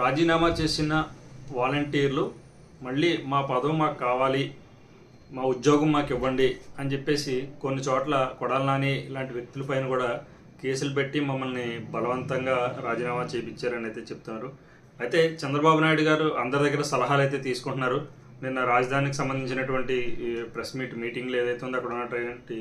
రాజీనామా చేసిన వాలంటీర్లు మళ్ళీ మా పదవి మాకు కావాలి మా ఉద్యోగం మాకు ఇవ్వండి అని చెప్పేసి కొన్ని చోట్ల కొడాలని నాని ఇలాంటి వ్యక్తులపైన కూడా కేసులు పెట్టి మమ్మల్ని బలవంతంగా రాజీనామా చేయించారని అయితే చెప్తున్నారు. అయితే చంద్రబాబు నాయుడు గారు అందరి దగ్గర సలహాలు అయితే తీసుకుంటున్నారు. నిన్న రాజధానికి సంబంధించినటువంటి ప్రెస్ మీట్ మీటింగ్లు ఏదైతే ఉందో అక్కడ ఉన్నటువంటి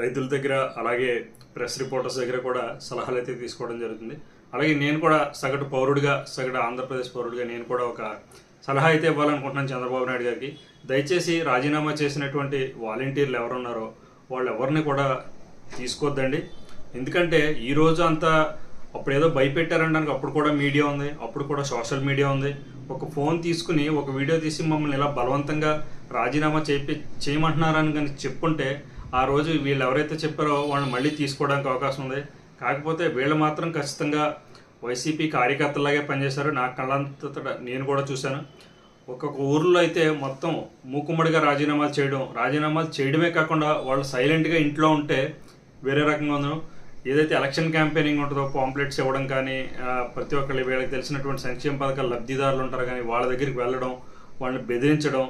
రైతుల దగ్గర అలాగే ప్రెస్ రిపోర్టర్స్ దగ్గర కూడా సలహాలు అయితే తీసుకోవడం జరుగుతుంది. అలాగే నేను కూడా సగటు పౌరుడిగా సగటు ఆంధ్రప్రదేశ్ పౌరుడిగా నేను కూడా ఒక సలహా అయితే ఇవ్వాలనుకుంటున్నాను చంద్రబాబు నాయుడు గారికి. దయచేసి రాజీనామా చేసినటువంటి వాలంటీర్లు ఎవరున్నారో వాళ్ళు ఎవరిని కూడా తీసుకోవద్దండి ఎందుకంటే ఈరోజు అంతా అప్పుడు ఏదో భయపెట్టారనడానికి అప్పుడు కూడా మీడియా ఉంది అప్పుడు కూడా సోషల్ మీడియా ఉంది. ఒక ఫోన్ తీసుకుని ఒక వీడియో తీసి మమ్మల్ని ఇలా బలవంతంగా రాజీనామా చేపి చేయమంటున్నారని కానీ చెప్పుంటే ఆ రోజు వీళ్ళు ఎవరైతే చెప్పారో వాళ్ళని మళ్ళీ తీసుకోవడానికి అవకాశం ఉంది. కాకపోతే వీళ్ళు మాత్రం ఖచ్చితంగా వైసీపీ కార్యకర్తలాగే పనిచేశారు. నా కళ్ళంతట నేను కూడా చూశాను. ఒక్కొక్క ఊర్లో అయితే మొత్తం మూకుమ్మడిగా రాజీనామాలు చేయడం రాజీనామాలు చేయడమే కాకుండా వాళ్ళు సైలెంట్గా ఇంట్లో ఉంటే వేరే రకంగా ఉందను. ఏదైతే ఎలక్షన్ క్యాంపెయినింగ్ ఉంటుందో పాంప్లెట్స్ ఇవ్వడం కానీ ప్రతి ఒక్కళ్ళు వీళ్ళకి తెలిసినటువంటి సంక్షేమ పథకాల లబ్ధిదారులు ఉంటారు కానీ వాళ్ళ దగ్గరికి వెళ్ళడం వాళ్ళని బెదిరించడం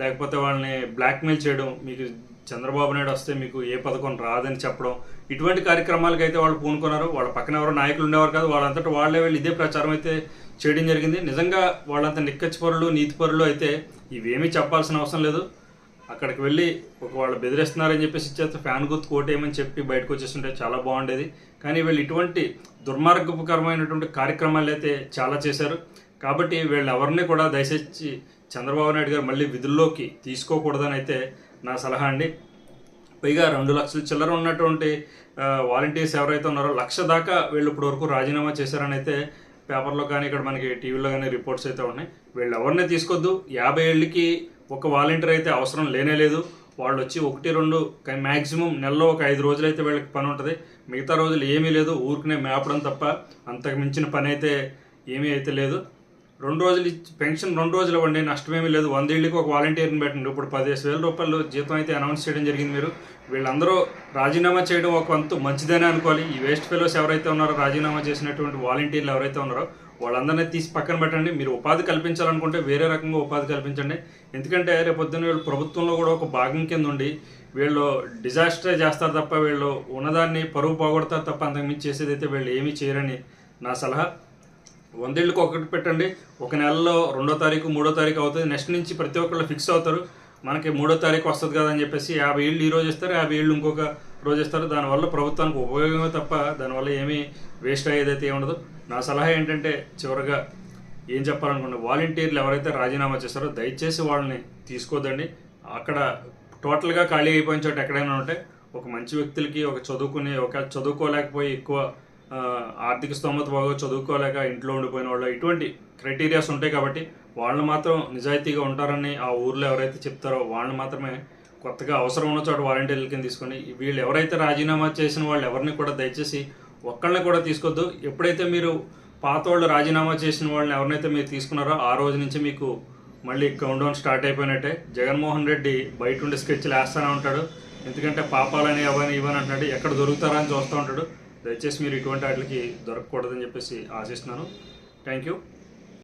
లేకపోతే వాళ్ళని బ్లాక్మెయిల్ చేయడం మీకు చంద్రబాబు నాయుడు వస్తే మీకు ఏ పథకం రాదని చెప్పడం ఇటువంటి కార్యక్రమాలకు అయితే వాళ్ళు పూనుకున్నారు. వాళ్ళ పక్కన ఎవరో నాయకులు ఉండేవారు కాదు వాళ్ళంతటా వాళ్ళే వెళ్ళి ఇదే ప్రచారం అయితే చేయడం జరిగింది. నిజంగా వాళ్ళంత నిక్కచ్చి నీతిపరులు నీతి అయితే ఇవేమీ చెప్పాల్సిన అవసరం లేదు. అక్కడికి వెళ్ళి ఒక వాళ్ళు బెదిరిస్తున్నారని చెప్పేసి ఇచ్చేస్తే ఫ్యాన్ గుర్తు కోటేయమని చెప్పి బయటకు వచ్చేస్తుంటే చాలా బాగుండేది. కానీ వీళ్ళు ఇటువంటి దుర్మార్గపకరమైనటువంటి కార్యక్రమాలు అయితే చాలా చేశారు. కాబట్టి వీళ్ళు ఎవరిని కూడా దయచేసి చంద్రబాబు నాయుడు గారు మళ్ళీ విధుల్లోకి తీసుకోకూడదని అయితే నా సలహా అండి. పైగా రెండు లక్షల చిల్లర ఉన్నటువంటి వాలంటీర్స్ ఎవరైతే ఉన్నారో లక్ష దాకా వీళ్ళు ఇప్పటి వరకు రాజీనామా చేశారని అయితే పేపర్లో కానీ ఇక్కడ మనకి టీవీలో కానీ రిపోర్ట్స్ అయితే ఉన్నాయి. వీళ్ళు ఎవరిని తీసుకోవద్దు యాభై ఏళ్ళకి ఒక వాలంటీర్ అయితే అవసరం లేనే లేదు. వాళ్ళు వచ్చి ఒకటి రెండు మ్యాక్సిమం నెలలో ఒక ఐదు రోజులు అయితే వీళ్ళకి పని ఉంటుంది. మిగతా రోజులు ఏమీ లేదు. ఊరికనే మేపడం తప్ప అంతకు మించిన పని అయితే ఏమీ అయితే లేదు. రెండు రోజులు ఇచ్చి- పెన్షన్ రెండు రోజులు ఇవ్వండి నష్టమేమీ లేదు. వంద ఏళ్ళకి ఒక వాలంటీర్ని పెట్టండి. ఇప్పుడు పదిహేను వేల రూపాయలు జీతం అయితే అనౌన్స్ చేయడం జరిగింది మీరు. వీళ్ళందరూ రాజీనామా చేయడం ఒక వంతు మంచిదనే అనుకోవాలి. ఈ వేస్ట్ ఫెలోస్ ఎవరైతే ఉన్నారో రాజీనామా చేసినటువంటి వాలంటీర్లు ఎవరైతే ఉన్నారో వాళ్ళందరినీ తీసి పక్కన పెట్టండి. మీరు ఉపాధి కల్పించాలనుకుంటే వేరే రకంగా ఉపాధి కల్పించండి. ఎందుకంటే రేపొద్దున వీళ్ళు ప్రభుత్వంలో కూడా ఒక భాగం కింద ఉండి వీళ్ళు డిజాస్టర్ చేస్తారు తప్ప వీళ్ళు ఉన్నదాన్ని పరువు పోగొడతారు తప్ప అంతకుమించి చేసేది అయితే వీళ్ళు ఏమీ చేయరని నా సలహా. వందేళ్ళకి ఒకటి పెట్టండి. ఒక నెలలో రెండో తారీఖు మూడో తారీఖు అవుతుంది. నెక్స్ట్ నుంచి ప్రతి ఒక్కళ్ళు ఫిక్స్ అవుతారు. మనకి మూడో తారీఖు వస్తుంది కదా అని చెప్పేసి యాభై ఏళ్ళు ఈ రోజు ఇస్తారు యాభై ఏళ్ళు ఇంకొక రోజు ఇస్తారు. దానివల్ల ప్రభుత్వానికి ఉపయోగమే తప్ప దానివల్ల ఏమీ వేస్ట్ అయ్యేదైతే ఏమి ఉండదు. నా సలహా ఏంటంటే చివరిగా ఏం చెప్పాలనుకుంటే వాలంటీర్లు ఎవరైతే రాజీనామా చేస్తారో దయచేసి వాళ్ళని తీసుకోదండి. అక్కడ టోటల్గా ఖాళీ అయిపోయిన చోట ఎక్కడైనా ఉంటే ఒక మంచి వ్యక్తులకి ఒక చదువుకునే ఒక చదువుకోలేకపోయి ఎక్కువ ఆర్థిక స్తోమత బాగా చదువుకోలేక ఇంట్లో ఉండిపోయిన వాళ్ళు ఇటువంటి క్రైటీరియాస్ ఉంటాయి కాబట్టి వాళ్ళు మాత్రం నిజాయితీగా ఉంటారని ఆ ఊర్లో ఎవరైతే చెప్తారో వాళ్ళు మాత్రమే కొత్తగా అవసరం ఉన్న చోట వాలంటీర్ల కింద తీసుకొని వీళ్ళు ఎవరైతే రాజీనామా చేసిన వాళ్ళు ఎవరిని కూడా దయచేసి ఒక్కళ్ళని కూడా తీసుకోవద్దు ఎప్పుడైతే మీరు పాత వాళ్ళు రాజీనామా చేసిన వాళ్ళని ఎవరినైతే మీరు తీసుకున్నారో ఆ రోజు నుంచి మీకు మళ్ళీ కౌంట్ డౌన్ స్టార్ట్ అయిపోయినట్టే. జగన్మోహన్ రెడ్డి బయట ఉండి స్కెచ్లు వేస్తూనే ఉంటాడు. ఎందుకంటే పాపాలని అవని ఇవని అంటున్నాడు. ఎక్కడ దొరుకుతారా అని చూస్తూ ఉంటాడు. దయచేసి మీరు ఇటువంటి వాటికి దొరకకూడదని చెప్పేసి ఆశిస్తున్నాను. Thank you